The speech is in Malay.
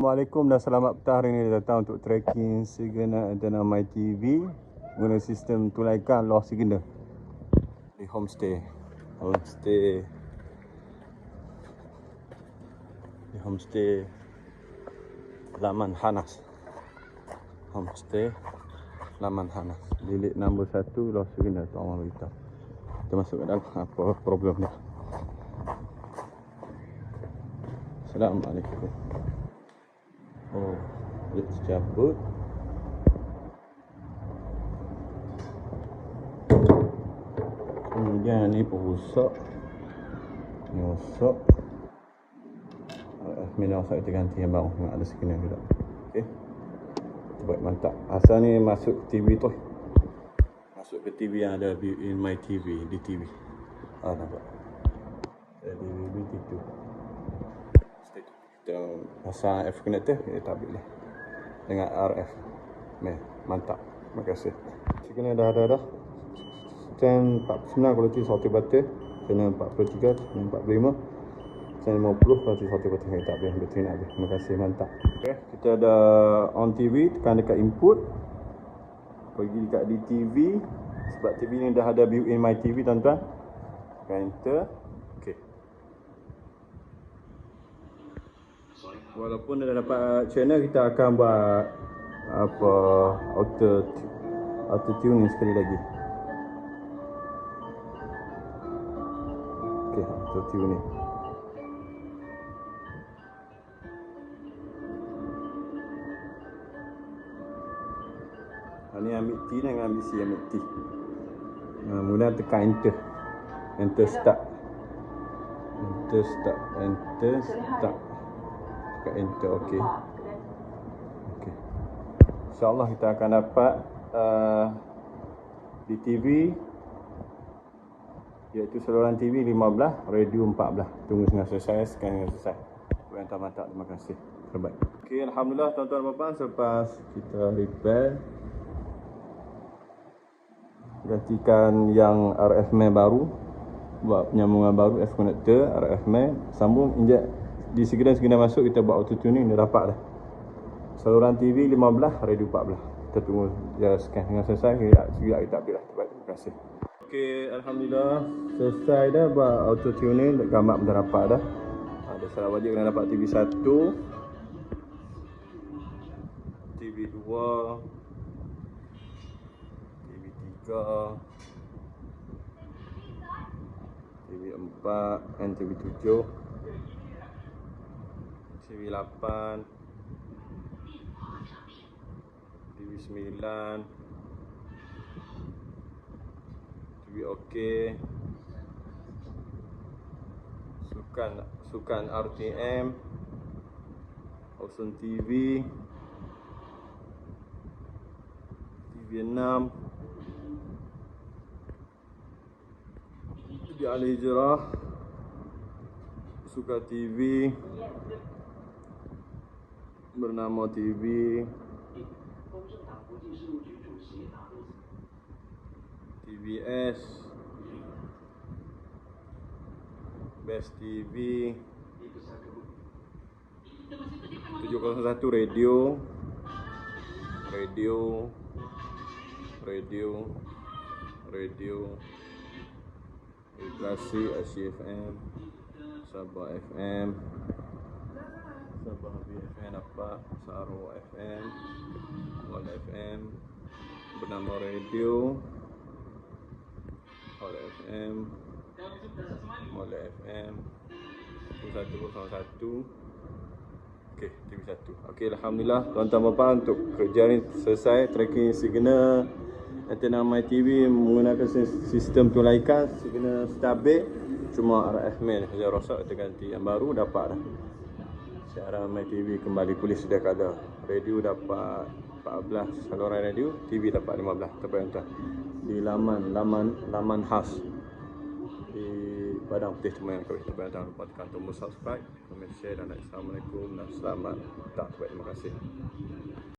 Assalamualaikum dan selamat petang hari ini. Datang untuk tracking signal antena My TV menggunakan sistem tunaikan loss signal di homestay. Homestay. Di homestay. Laman Hanas. Homestay. Laman Hanas. Bilik nombor 1 loss signal tu orang beritahu kita masuk ke dalam. Apa problem dia Assalamualaikum Oh, dia tercabut. Kemudian ni pun rosak. Ni. Uh, Minum rosak kita ganti yang baru. Ada skin juga. Kita buat mantap. Asal ni masuk ke TV tu. Masuk ke TV yang ada in my TV. Di TV. Ah, nampak. Ada DVD tu kita pasang F connector kita tablet lah dengan RF Meh, mantap. Terima kasih. Signal dah ada dah. Stand 49 kualiti salty butter. Channel 43 channel 45 channel 50 kualiti salty butter kita tablet bateri nak habis. Terima kasih mantap. Okay. kita ada on TV tekan dekat input. Pergi dekat di TV sebab TV ni dah ada built in my TV tuan-tuan. Enter walaupun dah dapat channel kita akan buat apa auto auto tuning sekali lagi. Okey auto tuning. Ni ambil T dengan ambil C ambil T. Uh, mula tekan enter. Enter start. Enter start enter start tekan enter okey. Okey. Insyaallah kita akan dapat uh, di TV iaitu saluran TV 15 radio 14 tunggu sehingga selesai sekian hingga selesai. Tuan mantap terima kasih. Terbaik. Okey alhamdulillah tuan-tuan dan puan selepas kita repair gantikan yang RF main baru buat penyambungan baru F connector RF main sambung injek di segera-segera masuk kita buat auto tuning dah. Dapat dah saluran TV 15 radio 14 kita tunggu dia scan. Dengan selesai kita segera kita update lah terima kasih. Ok Alhamdulillah. Selesai dah buat auto tuning gambar dah. Dapat dah ada salah wajib kena dapat TV 1 TV 2 TV 3 TV 4 dan TV 7 TV 8 TV 9 TV OK Sukan Sukan RTM Awesome TV TV 6 TV Al-Hijrah Suka TV bernama TV TVS Best TV 701 radio. Radio. Radio. Radio. Vibrasi ACFM Sabah FM Apa Saro FM Wal FM bernama radio Wal FM Wal FM 1101 Okey, TV1 Okey, Alhamdulillah Tuan-tuan bapa untuk kerja ni selesai Tracking signal Antena My TV menggunakan sistem tunaikan Signal stabil. Cuma RF main saja rosak Kita ganti yang baru dapat dah Siaran My TV kembali pulih sedia kada. Radio dapat 14 saluran radio, TV dapat 15 tepat tuan. Di laman laman laman khas di Padang Putih Temangan Kawin Tepat Jangan lupa tekan tombol subscribe, komen, share dan like. Assalamualaikum dan selamat tak terima kasih.